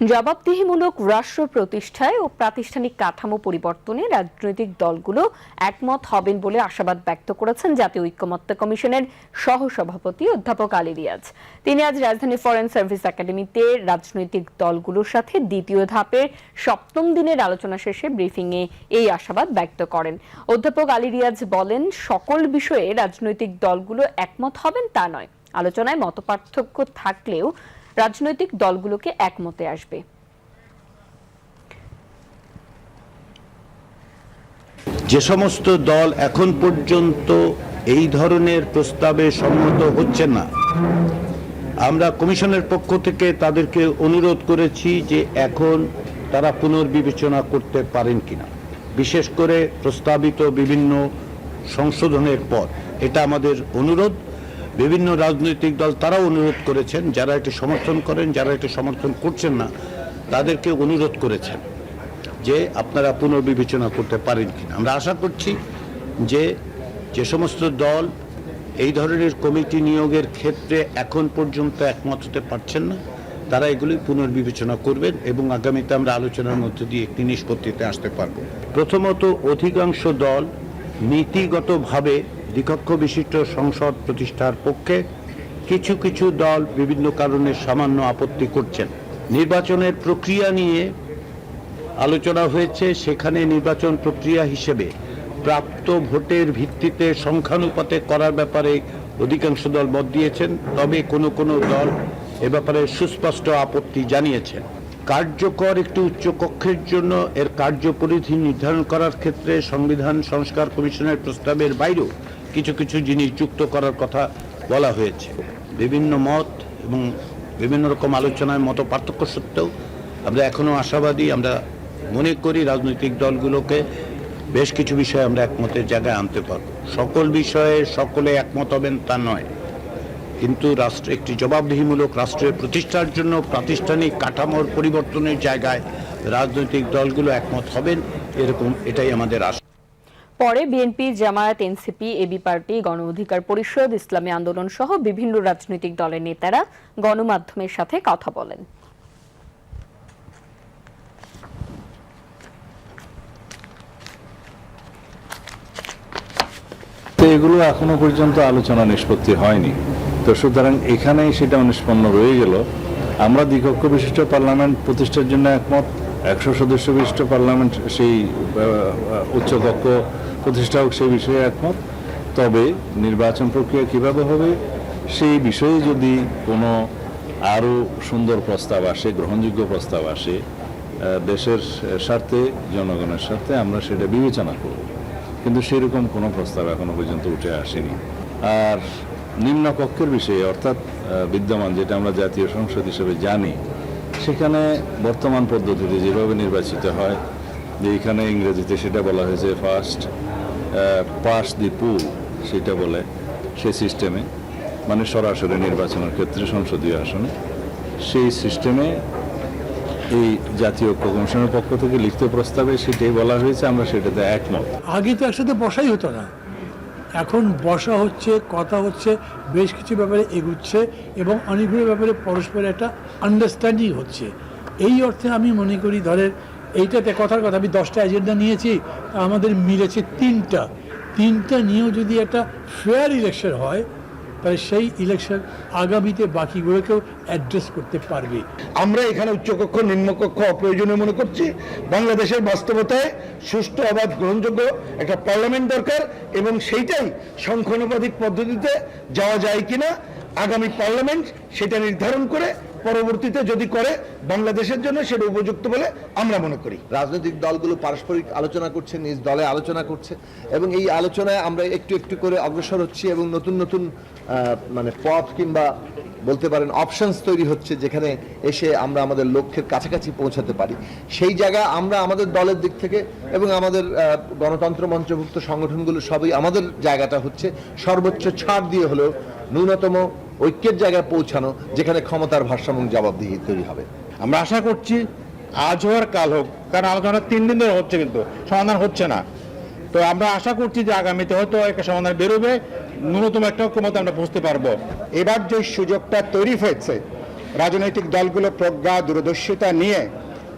জবাবদিহিমূলক রাষ্ট্র প্রতিষ্ঠায় ও প্রাতিষ্ঠানিক কাঠামো পরিবর্তনে রাজনৈতিক দলগুলো একমত হবেন বলে আশাবাদ ব্যক্ত করেছেন জাতীয় ঐক্যমত্য কমিশনের সহসভাপতি অধ্যাপক আলী রিয়াজ। তিনি আজ রাজধানী ফরেন সার্ভিস একাডেমিতে রাজনৈতিক দলগুলোর সাথে দ্বিতীয় ধাপের সপ্তম দিনের আলোচনা শেষে ব্রিফিংয়ে এই আশাবাদ ব্যক্ত করেন। অধ্যাপক আলী রিয়াজ বলেন, সকল বিষয়ে রাজনৈতিক দলগুলো একমত হবেন তা নয়। আলোচনায় মতপার্থক্য থাকলেও রাজনৈতিক দলগুলোকে একমতে আসবে। যে সমস্ত দল এখন পর্যন্ত এই ধরনের প্রস্তাবে সম্মত হচ্ছে না, আমরা কমিশনের পক্ষ থেকে তাদেরকে অনুরোধ করেছি যে এখন তারা পুনর্বিবেচনা করতে পারেন কিনা, বিশেষ করে প্রস্তাবিত বিভিন্ন সংশোধনের পর। এটা আমাদের অনুরোধ। বিভিন্ন রাজনৈতিক দল তারাও অনুরোধ করেছেন, যারা এটি সমর্থন করেন, যারা এটি সমর্থন করছেন না, তাদেরকে অনুরোধ করেছেন যে আপনারা পুনর্বিবেচনা করতে পারেন কিনা। আমরা আশা করছি যে যে সমস্ত দল এই ধরনের কমিটি নিয়োগের ক্ষেত্রে এখন পর্যন্ত একমত হতে পারছেন না, তারা এগুলি পুনর্বিবেচনা করবেন এবং আগামীতে আমরা আলোচনার মধ্যে দিয়ে একটি নিষ্পত্তিতে আসতে পারব। প্রথমত অধিকাংশ দল নীতিগতভাবে দ্বিকক্ষ বিশিষ্ট সংসদ প্রতিষ্ঠার পক্ষে কিছু কিছু দল বিভিন্ন কারণে সামান্য আপত্তি করছেন। নির্বাচনের প্রক্রিয়া নিয়ে আলোচনা হয়েছে। সেখানে নির্বাচন প্রক্রিয়া হিসেবে প্রাপ্ত ভোটের ভিত্তিতে সংখ্যানুপাতে করার ব্যাপারে অধিকাংশ দল মত দিয়েছেন। তবে কোনো কোনো দল এ ব্যাপারে সুস্পষ্ট আপত্তি জানিয়েছেন। কার্যকর একটি উচ্চকক্ষের জন্য এর কার্যপরিধি নির্ধারণ করার ক্ষেত্রে সংবিধান সংস্কার কমিশনের প্রস্তাবের বাইরেও কিছু কিছু জিনিস যুক্ত করার কথা বলা হয়েছে। বিভিন্ন মত এবং বিভিন্ন রকম আলোচনায় মত পার্থক্য সত্ত্বেও আমরা এখনও আশাবাদী, আমরা মনে করি রাজনৈতিক দলগুলোকে বেশ কিছু বিষয়ে আমরা একমতের জায়গায় আনতে পারব। সকল বিষয়ে সকলে একমত হবেন তা নয়। কিন্তু রাষ্ট্র, একটি জবাবদিহিমূলক রাষ্ট্রের প্রতিষ্ঠার জন্য প্রাতিষ্ঠানিক কাঠামোর পরিবর্তনের জায়গায় রাজনৈতিক দলগুলো একমত হবেন, এরকম এটাই আমাদের আশা। পরে বিএনপি জামায়াত, এনসিপি এবি পার্টি, গণ অধিকার পরিষদ, ইসলামী আন্দোলন সহ বিভিন্ন রাজনৈতিক দলের নেতারা গণমাধ্যমের সাথে কথা বলেন। তো এগুলো এখনও পর্যন্ত আলোচনা নিষ্পত্তি হয়নি। তো সুতরাং এখানেই সেটা নিষ্পন্ন রয়ে গেল। আমরা দ্বিকক্ষ বিশিষ্ট পার্লামেন্ট প্রতিষ্ঠার জন্য একমত। একশো সদস্য বিশিষ্ট পার্লামেন্ট সেই উচ্চকক্ষ প্রতিষ্ঠা হোক সেই বিষয়ে একমত। তবে নির্বাচন প্রক্রিয়া কীভাবে হবে সেই বিষয়ে যদি কোনো আরও সুন্দর প্রস্তাব আসে, গ্রহণযোগ্য প্রস্তাব আসে দেশের স্বার্থে, জনগণের স্বার্থে আমরা সেটা বিবেচনা করব। কিন্তু সেরকম কোনো প্রস্তাব এখনও পর্যন্ত উঠে আসেনি। আর নিম্ন কক্ষের বিষয়ে অর্থাৎ বিদ্যমান যেটা আমরা জাতীয় সংসদ হিসেবে জানি সেখানে বর্তমান পদ্ধতিতে যেভাবে নির্বাচিত হয়, যে এখানে ইংরেজিতে সেটা বলা হয়েছে ফার্স্ট পাস দি পুল সেটা বলে সে সিস্টেমে মানে সরাসরি নির্বাচনের ক্ষেত্রে সংসদীয় আসনে। সেই সিস্টেমে এই জাতীয় ঐক্য কমিশনের পক্ষ থেকে লিখিত প্রস্তাবে সেটাই বলা হয়েছে, আমরা সেটাতে একমত। আগে তো একসাথে বসাই হতো না। এখন বসা হচ্ছে, কথা হচ্ছে, বেশ কিছু ব্যাপারে এগুচ্ছে এবং অনেকগুলো ব্যাপারে পরস্পরের একটা আন্ডারস্ট্যান্ডিং হচ্ছে। এই অর্থে আমি মনে করি, ধরেন এইটাতে কথার কথা, আমি দশটা এজেন্ডা নিয়েছি, আমাদের মিলেছে তিনটা। তিনটা নিয়েও যদি একটা ফেয়ার ইলেকশন হয় তাহলে সেই ইলেকশন আগামীতে বাকিগুলোকেও অ্যাড্রেস করতে পারবে। আমরা এখানে উচ্চকক্ষ, নিম্নকক্ষ অপ্রয়োজনীয় মনে করছি। বাংলাদেশের বাস্তবতায় সুষ্ঠু, অবাধ, গ্রহণযোগ্য একটা পার্লামেন্ট দরকার এবং সেইটাই সংখ্যানুপাতিক পদ্ধতিতে যাওয়া যায় কিনা, আগামী পার্লামেন্ট সেটা নির্ধারণ করে পরবর্তীতে যদি করে বাংলাদেশের জন্য সেটা উপযুক্ত বলে আমরা মনে করি। রাজনৈতিক দলগুলো পারস্পরিক আলোচনা করছে, নিজ দলে আলোচনা করছে এবং এই আলোচনায় আমরা একটু একটু করে অগ্রসর হচ্ছি এবং নতুন নতুন মানে পথ কিংবা বলতে পারেন অপশনস তৈরি হচ্ছে যেখানে এসে আমরা আমাদের লক্ষ্যের কাছাকাছি পৌঁছাতে পারি। সেই জায়গায় আমরা আমাদের দলের দিক থেকে এবং আমাদের গণতন্ত্র মঞ্চভুক্ত সংগঠনগুলো সবই আমাদের জায়গাটা হচ্ছে সর্বোচ্চ ছাড় দিয়ে হলেও ন্যূনতম ঐক্যের জায়গায় পৌঁছানো, যেখানে ক্ষমতার ভারসাম্য জবাবদিহি তৈরি হবে। আমরা আশা করছি আজ হোক আর কাল হোক, কারণ আলোচনা তিন দিন ধরে হচ্ছে কিন্তু, সমাধান হচ্ছে না। তো আমরা আশা করছি যে আগামীতে হয়তো একটা সমাধান বেরোবে, ন্যূনতম একটা ঐক্যমতে আমরা বুঝতে পারব। এবার যে সুযোগটা তৈরি হয়েছে, রাজনৈতিক দলগুলো প্রজ্ঞা, দূরদর্শিতা নিয়ে,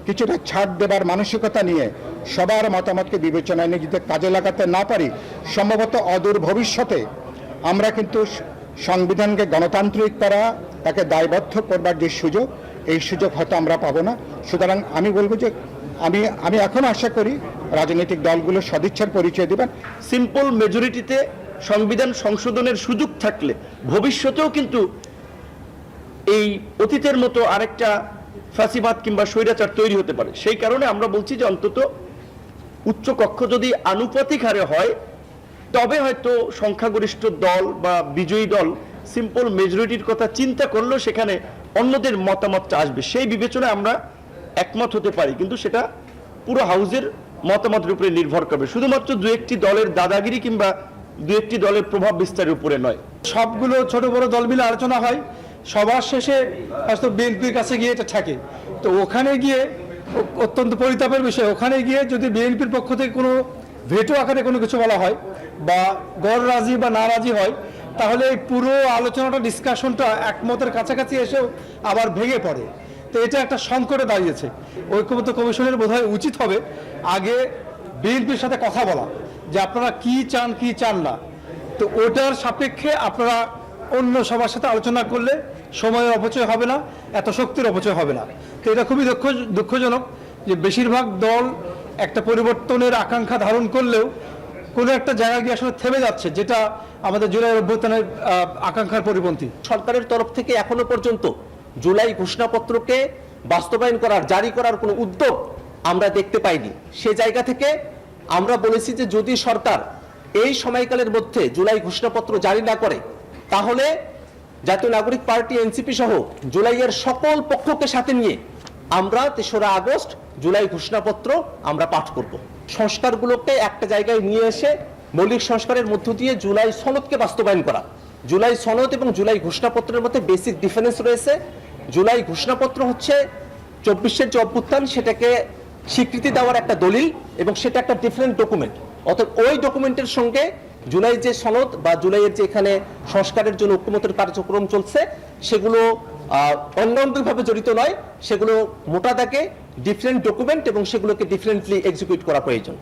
কিছুটা ছাড় দেবার মানসিকতা নিয়ে, সবার মতামতকে বিবেচনায় নিয়ে যদি কাজে লাগাতে না পারি, সম্ভবত অদূর ভবিষ্যতে আমরা কিন্তু সংবিধানকে গণতান্ত্রিক করা, তাকে দায়বদ্ধ করবার যে সুযোগ, এই সুযোগ হয়তো আমরা পাবো না। সুতরাং আমি বলব যে, আমি আমি এখন আশা করি রাজনৈতিক দলগুলো সদিচ্ছার পরিচয় দেবেন। সিম্পল মেজরিটিতে সংবিধান সংশোধনের সুযোগ থাকলে ভবিষ্যতেও কিন্তু এই অতীতের মতো আরেকটা ফাঁসিবাদ কিংবা স্বৈরাচার তৈরি হতে পারে। সেই কারণে আমরা বলছি যে অন্তত উচ্চ কক্ষ যদি আনুপাতিক হারে হয় তবে হয়তো সংখ্যাগরিষ্ঠ দল বা বিজয়ী দল সিম্পল মেজরিটির কথা চিন্তা করলেও সেখানে অন্যদের মতামতটা আসবে। সেই বিবেচনায় আমরা একমত হতে পারি, কিন্তু সেটা পুরো হাউজের মতামতের উপরে নির্ভর করবে। শুধুমাত্র দু একটি দলের দাদাগিরি কিংবা দু একটি দলের প্রভাব বিস্তারের উপরে নয়। সবগুলো ছোট বড় দল মিলে আলোচনা হয়, সবার শেষে হয়তো বিএনপির কাছে গিয়ে এটা থাকে। তো ওখানে গিয়ে অত্যন্ত পরিতাপের বিষয়, ওখানে গিয়ে যদি বিএনপির পক্ষ থেকে কোনো ভেটো আকারে কোনো কিছু বলা হয় বা গড় রাজি বা না রাজি হয়, তাহলে এই পুরো আলোচনাটা ডিসকাশনটা একমতের কাছাকাছি এসেও আবার ভেঙে পড়ে। তো এটা একটা সংকটে দাঁড়িয়েছে। ঐক্যমত্য কমিশনের বোধহয় উচিত হবে আগে বিএনপির সাথে কথা বলা, যে আপনারা কি চান কি চান না। তো ওটার সাপেক্ষে আপনারা অন্য সবার সাথে আলোচনা করলে সময়ের অপচয় হবে না, এত শক্তির অপচয় হবে না। তো এটা খুবই দুঃখ, দুঃখজনক যে বেশিরভাগ দল একটা পরিবর্তনের আকাঙ্ক্ষা ধারণ করলেও কোনো একটা জায়গা গিয়ে আসলে থেমে যাচ্ছে, যেটা আমাদের জুলাই অভ্যুত্থানের আকাঙ্ক্ষার পরিপন্থী। সরকারের তরফ থেকে এখনও পর্যন্ত জুলাই ঘোষণাপত্রকে বাস্তবায়ন করার, জারি করার কোনো উদ্যোগ আমরা দেখতে পাইনি। সে জায়গা থেকে আমরা বলেছি যে যদি সরকার এই সময়কালের মধ্যে জুলাই ঘোষণাপত্র জারি না করে, তাহলে জাতীয় নাগরিক পার্টি, এনসিপি সহ জুলাইয়ের সকল পক্ষকে সাথে নিয়ে আমরা তেসরা আগস্ট জুলাই ঘোষণাপত্র আমরা পাঠ করব। সংস্কারগুলোকে একটা জায়গায় নিয়ে এসে মৌলিক সংস্কারের মধ্য দিয়ে জুলাই সনদকে বাস্তবায়ন করা। জুলাই সনদ এবং জুলাই ঘোষণাপত্রের মধ্যে বেসিক ডিফারেন্স রয়েছে। জুলাই ঘোষণাপত্র হচ্ছে চব্বিশের যে অভ্যুত্থান, সেটাকে স্বীকৃতি দেওয়ার একটা দলিল এবং সেটা একটা ডিফারেন্ট ডকুমেন্ট অর্থাৎ ওই ডকুমেন্টের সঙ্গে জুলাই যে সনদ বা জুলাইয়ের যে এখানে সংস্কারের জন্য ঐক্যমতের কার্যক্রম চলছে, সেগুলো অন্যান্যভাবে জড়িত নয় সেগুলো মোটা থাকে ডিফারেন্ট ডকুমেন্ট এবং সেগুলোকে ডিফারেন্টলি এক্সিকিউট করা প্রয়োজন।